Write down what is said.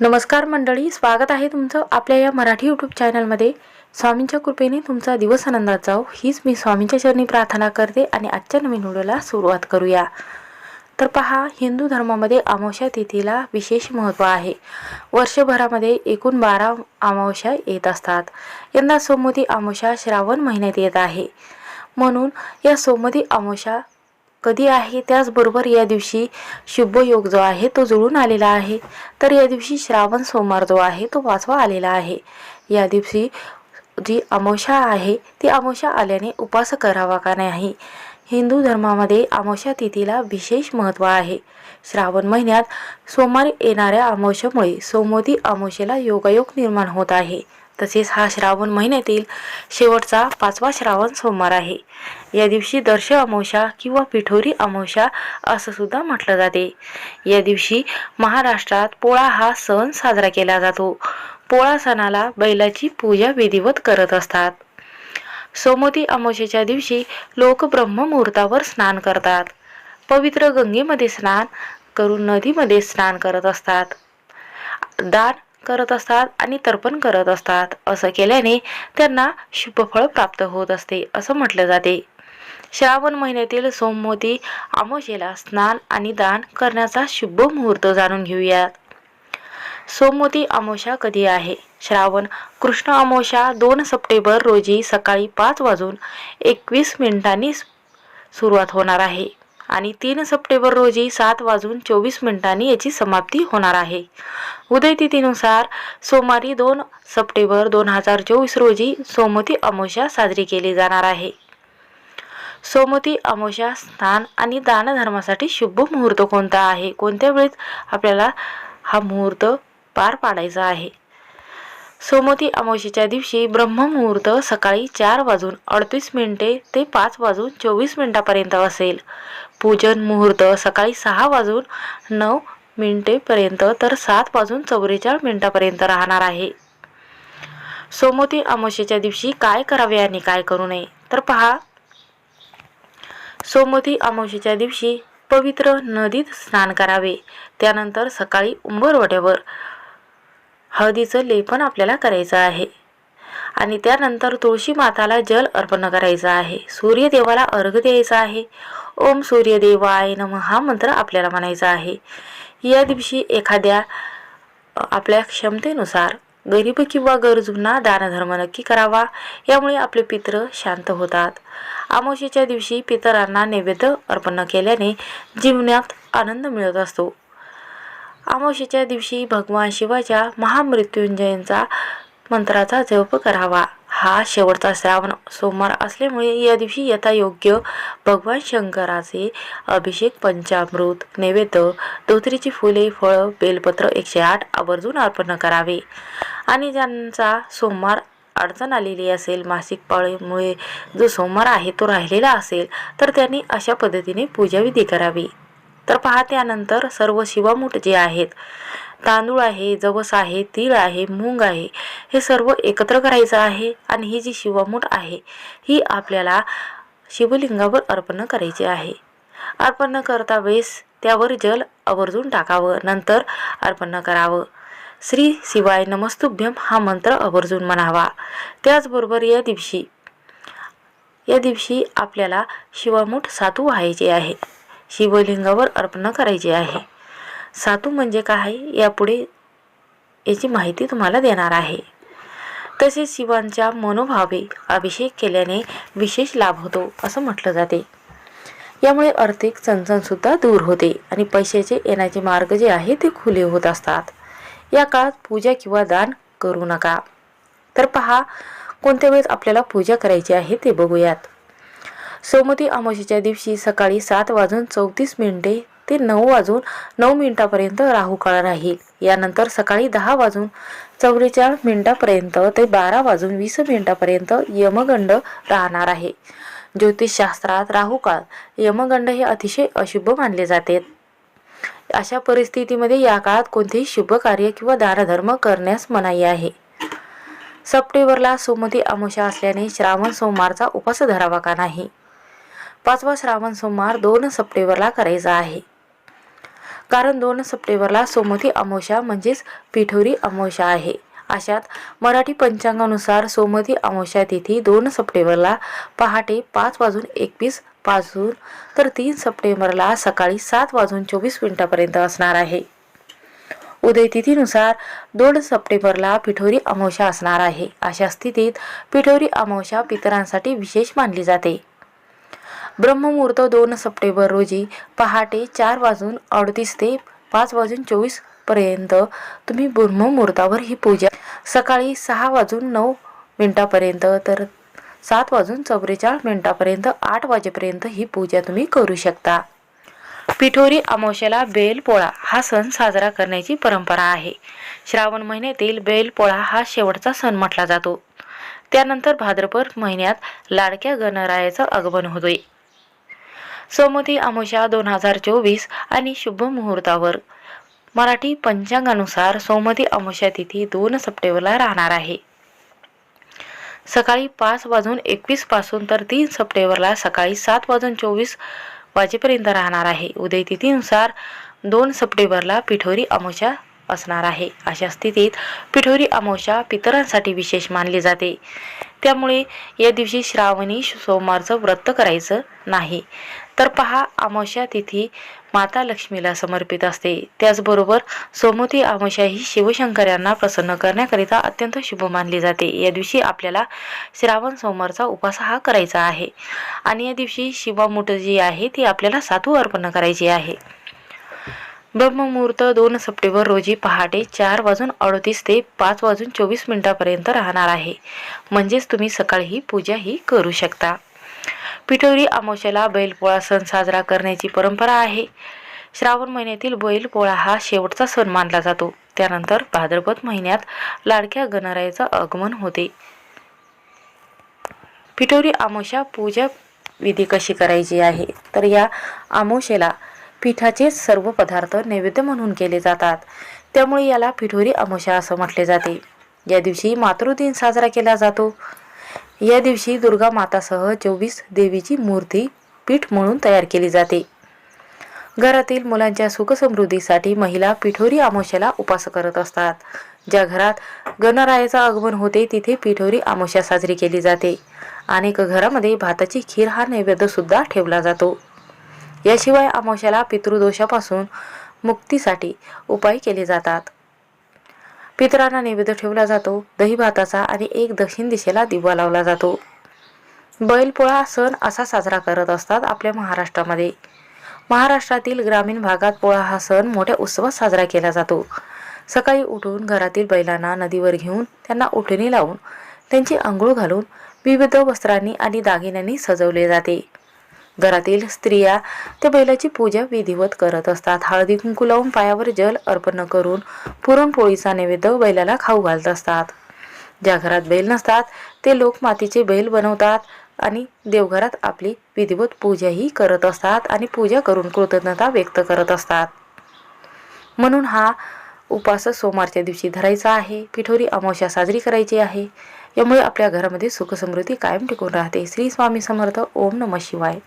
नमस्कार मंडळी स्वागत आहे तुमचं आपल्या या मराठी यूट्यूब चॅनलमध्ये स्वामींच्या कृपेने तुमचा दिवस आनंदात जाओ हीच मी स्वामींच्या चरणी प्रार्थना करते आणि आजच्या नवीन व्हिडिओला सुरुवात करूया. तर पहा हिंदू धर्मामध्ये अमावस्या तिथीला विशेष महत्त्व आहे. वर्षभरामध्ये एकूण बारा अमावस्या येत असतात. यंदा सोमवती अमावस्या श्रावण महिन्यात येत आहे. म्हणून या सोमवती अमावस्या कधी आहे? त्याचबरोबर या दिवशी शुभयोग जो आहे तो जुळून आलेला आहे. तर या दिवशी श्रावण सोमवार जो आहे तो वाचवा आलेला आहे. या दिवशी जी अमावशा आहे ती अमावशा आल्याने उपास करावा का नाही? हिंदू धर्मामध्ये अमावशा तिथीला विशेष महत्त्व आहे. श्रावण महिन्यात सोमवारी येणाऱ्या अमावस्यामुळे सोमवती अमावशेला योगायोग निर्माण होत आहे. तसेच हा श्रावण महिन्यातील शेवटचा पाचवा श्रावण सोमवार आहे. या दिवशी दर्श अमावस्या किंवा पिठोरी अमावस्या असं सुद्धा म्हटलं जाते. या दिवशी महाराष्ट्रात पोळा हा सण साजरा केला जातो. पोळा सणाला बैलाची पूजा विधिवत करत असतात. सोमवती अमावशेच्या दिवशी लोक ब्रह्ममुहूर्तावर स्नान करतात. पवित्र गंगेमध्ये स्नान करून नदीमध्ये स्नान करत असतात. दान करत असतात आणि तर्पण करत असतात. असं केल्याने त्यांना शुभफळ प्राप्त होत असते असं म्हटलं जाते. श्रावण महिन्यातील सोमवती आमोशेला स्नान आणि दान करण्याचा शुभ मुहूर्त जाणून घेऊयात. सोमवती अमावस्या कधी आहे? श्रावण कृष्ण अमावस्या दोन सप्टेंबर रोजी सकाळी पाच वाजून एकवीस मिनिटांनी सुरुवात होणार आहे. आणि तीन सप्टेंबर रोजी सात वाजून चोवीस मिनिटांनी याची समाप्ती होणार आहे. उदयतिथीनुसार सोमवारी दोन सप्टेंबर दोन हजार चोवीस रोजी सोमती अमावस्या साजरी केली जाणार आहे. सोमती अमावस्या स्नान आणि दानधर्मासाठी शुभ मुहूर्त कोणता आहे? कोणत्या वेळेत आपल्याला हा मुहूर्त पार पाडायचा आहे? सोमती अमावस्येच्या दिवशी ब्रह्ममुहूर्त सकाळी चार वाजून अडतीस मिनिटे ते पाच वाजून चोवीस मिनिटापर्यंत असेल. पूजन मुहूर्त सकाळी सहा वाजून नऊ मिनिटेपर्यंत तर सात वाजून चौवेचाळीस मिनिटापर्यंत राहणार आहे. सोमवती अमावस्येच्या दिवशी काय करावे आणि काय करू नये? तर पहा. सोमवती अमावस्येच्या दिवशी पवित्र नदीत स्नान करावे. त्यानंतर सकाळी उंबरवट्यावर हळदीचं लेपन आपल्याला करायचं आहे. आणि त्यानंतर तुळशी माताला जल अर्पण करायचं आहे. सूर्यदेवाला अर्घ द्यायचा आहे. ओम सूर्यदेवाय नम हा मंत्र आपल्याला म्हणायचा आहे. या दिवशी एखाद्या आपल्या क्षमतेनुसार गरीब किंवा गरजूंना दानधर्म नक्की करावा. यामुळे आपले पित्र शांत होतात. आमोशीच्या दिवशी पितरांना नैवेद्य अर्पण केल्याने जीवनात आनंद मिळत असतो. आमोशीच्या दिवशी भगवान शिवाच्या महामृत्युंजयांचा मंत्राचा जप करावा. हा शेवटचा श्रावण सोमवार असल्यामुळे या दिवशी यथायोग्य भगवान शंकराचे अभिषेक पंचामृत नैवेद्य धोत्रीची फुले फळं बेलपत्र एकशे आठ आवर्जून अर्पण करावे. आणि ज्यांचा सोमवार अडचण आलेली असेल मासिक पाळीमुळे जो सोमवार आहे तो राहिलेला असेल तर त्यांनी अशा पद्धतीने पूजाविधी करावी. तर पहा त्यानंतर सर्व शिवामूठ जे आहेत तांदूळ आहे जवस आहे तीळ आहे मूग आहे हे सर्व एकत्र करायचं आहे आणि ही जी शिवामूठ आहे ही आपल्याला शिवलिंगावर अर्पण करायची आहे. अर्पण करता वेळेस त्यावर जल आवर्जून टाकावं नंतर अर्पण करावं. श्री शिवाय नमस्तुभ्यम हा मंत्र आवर्जून म्हणावा. त्याचबरोबर या दिवशी या दिवशी आपल्याला शिवामूठ सातू व्हायचे आहे. शिवलिंगावर अर्पण करायचे आहे. सातू म्हणजे काय यापुढे याची माहिती तुम्हाला देणार आहे. तसेच शिवांच्या मनोभावे अभिषेक केल्याने विशेष लाभ होतो असं म्हटलं जाते. यामुळे आर्थिक चणचणसुद्धा दूर होते आणि पैशाचे येण्याचे मार्ग जे आहे ते खुले होत असतात. या काळात पूजा किंवा दान करू नका. तर पहा कोणत्या वेळेस आपल्याला पूजा करायची आहे ते बघूयात. सोमती अमावस्येच्या दिवशी सकाळी सात वाजून चौतीस मिनिटे ते नऊ वाजून नऊ मिनिटापर्यंत राहू काळ राहील. यानंतर सकाळी दहा वाजून चौवेचाळीस मिनिटापर्यंत ते बारा वाजून वीस मिनिटापर्यंत यमगंड राहणार आहे. ज्योतिषशास्त्रात राहू काळ यमगंड हे अतिशय अशुभ मानले जाते. अशा परिस्थितीमध्ये या काळात कोणतेही शुभ कार्य किंवा दानधर्म करण्यास मनाई आहे. सप्टेंबरला सोमती अमावस्या असल्याने श्रावण सोमवारचा उपास धरावा का नाही? पाचवा श्रावण सोमवार दोन सप्टेंबरला करायचा आहे. कारण दोन सप्टेंबरला सोमती अमावस्या म्हणजेच पिठोरी अमावस्या आहे. अशात मराठी पंचांगानुसार सोमती अमावस्या तिथी दोन सप्टेंबरला पहाटे पाच वाजून एकवीसपासून तर तीन सप्टेंबरला सकाळी सात वाजून चोवीस मिनिटापर्यंत असणार आहे. उदय तिथीनुसार दोन सप्टेंबरला पिठोरी अमावस्या असणार आहे. अशा स्थितीत पिठोरी अमावस्या पितरांसाठी विशेष मानली जाते. ब्रह्ममुहूर्त दोन सप्टेंबर रोजी पहाटे चार वाजून अडतीस ते पाच वाजून चोवीसपर्यंत तुम्ही ब्रह्ममुहूर्तावर ही पूजा सकाळी सहा वाजून नऊ मिनटापर्यंत तर सात वाजून चौवेचाळीस मिनटापर्यंत आठ वाजेपर्यंत ही पूजा तुम्ही करू शकता. पिठोरी अमावस्याला बेलपोळा हा सण साजरा करण्याची परंपरा आहे. श्रावण महिन्यातील बेलपोळा हा शेवटचा सण म्हटला जातो. त्यानंतर भाद्रपद महिन्यात लाडक्या गणरायाचं आगमन होते सोमती अमावस्या दोन हजार चोवीस आणि शुभ मुहूर्तावर. मराठी पंचांगानुसार सोमती अमावस्या तिथी दोन सप्टेंबरला राहणार आहे. सकाळी पाच वाजून एकवीसपासून तर तीन सप्टेंबरला सकाळी सात वाजून चोवीस वाजेपर्यंत राहणार आहे. उदय तिथीनुसार दोन सप्टेंबरला पिठोरी अमावस्या असणार आहे. अशा स्थितीत पिठोरी अमावस्या पितरांसाठी विशेष मानली जाते. त्यामुळे या दिवशी श्रावणी सोमवारचं व्रत करायचं नाही. तर पहा अमावस्या तिथी माता लक्ष्मीला समर्पित असते. त्याचबरोबर सोमवती अमावस्या ही शिवशंकर यांना प्रसन्न करण्याकरिता अत्यंत शुभ मानली जाते. या दिवशी आपल्याला श्रावण सोमवारचा उपास हा करायचा आहे. आणि या दिवशी शिवामूठ जी आहे ती आपल्याला सातू अर्पण करायची आहे. ब्रह्ममुहूर्त दोन सप्टेंबर रोजी पहाटे चार वाजून अडतीस ते पाच वाजून चोवीस मिनिटापर्यंत राहणार आहे. म्हणजेच तुम्ही सकाळी ही पूजा ही करू शकता. पिठोरी अमावस्याला बैलपोळा सण साजरा करण्याची परंपरा आहे. श्रावण महिन्यातील बैलपोळा हा शेवटचा सण मानला जातो. त्यानंतर भाद्रपद महिन्यात लाडक्या गणरायाचं आगमन होते. पिठोरी अमावस्या पूजा विधी कशी करायची आहे? तर या अमावस्येला पिठाचे सर्व पदार्थ नैवेद्य म्हणून केले जातात. त्यामुळे याला पिठोरी अमावस्या असं म्हटले जाते. या दिवशी मातृदिन साजरा केला जातो. या दिवशी दुर्गा मातासह चोवीस देवीची मूर्ती पीठ म्हणून तयार केली जाते. घरातील मुलांच्या सुखसमृद्धीसाठी महिला पिठोरी आमोश्याला उपास करत असतात. ज्या घरात गणरायाचं आगमन होते तिथे पिठोरी अमावस्या साजरी केली जाते. अनेक घरामध्ये भाताची खीर हा नैवेद्यसुद्धा ठेवला जातो. याशिवाय अमावश्याला पितृदोषापासून मुक्तीसाठी उपाय केले जातात. पितरांना नैवेद्य ठेवला जातो दही भाताचा आणि एक दक्षिण दिशेला दिवा लावला जातो. बैलपोळा सण असा साजरा करत असतात आपल्या महाराष्ट्रामध्ये. महाराष्ट्रातील ग्रामीण भागात पोळा हा सण मोठ्या उत्सवात साजरा केला जातो. सकाळी उठून घरातील बैलांना नदीवर घेऊन त्यांना उठणी लावून त्यांची आंघोळ घालून विविध वस्त्रांनी आणि दागिन्यांनी सजवले जाते. घरातील स्त्रिया त्या बैलाची पूजा विधिवत करत असतात. हळदी कुंकू लावून पायावर जल अर्पण करून पुरणपोळीचा नैवेद्य बैलाला खाऊ घालत असतात. ज्या घरात बैल नसतात ते लोक मातीचे बैल बनवतात आणि देवघरात आपली विधिवत पूजाही करत असतात आणि पूजा करून कृतज्ञता व्यक्त करत असतात. म्हणून हा उपास सोमवारच्या दिवशी धरायचा आहे. पिठोरी अमावस्या साजरी करायची आहे. यामुळे आपल्या घरामध्ये सुखसमृद्धी कायम टिकून राहते. श्री स्वामी समर्थ. ओम नम शिवाय.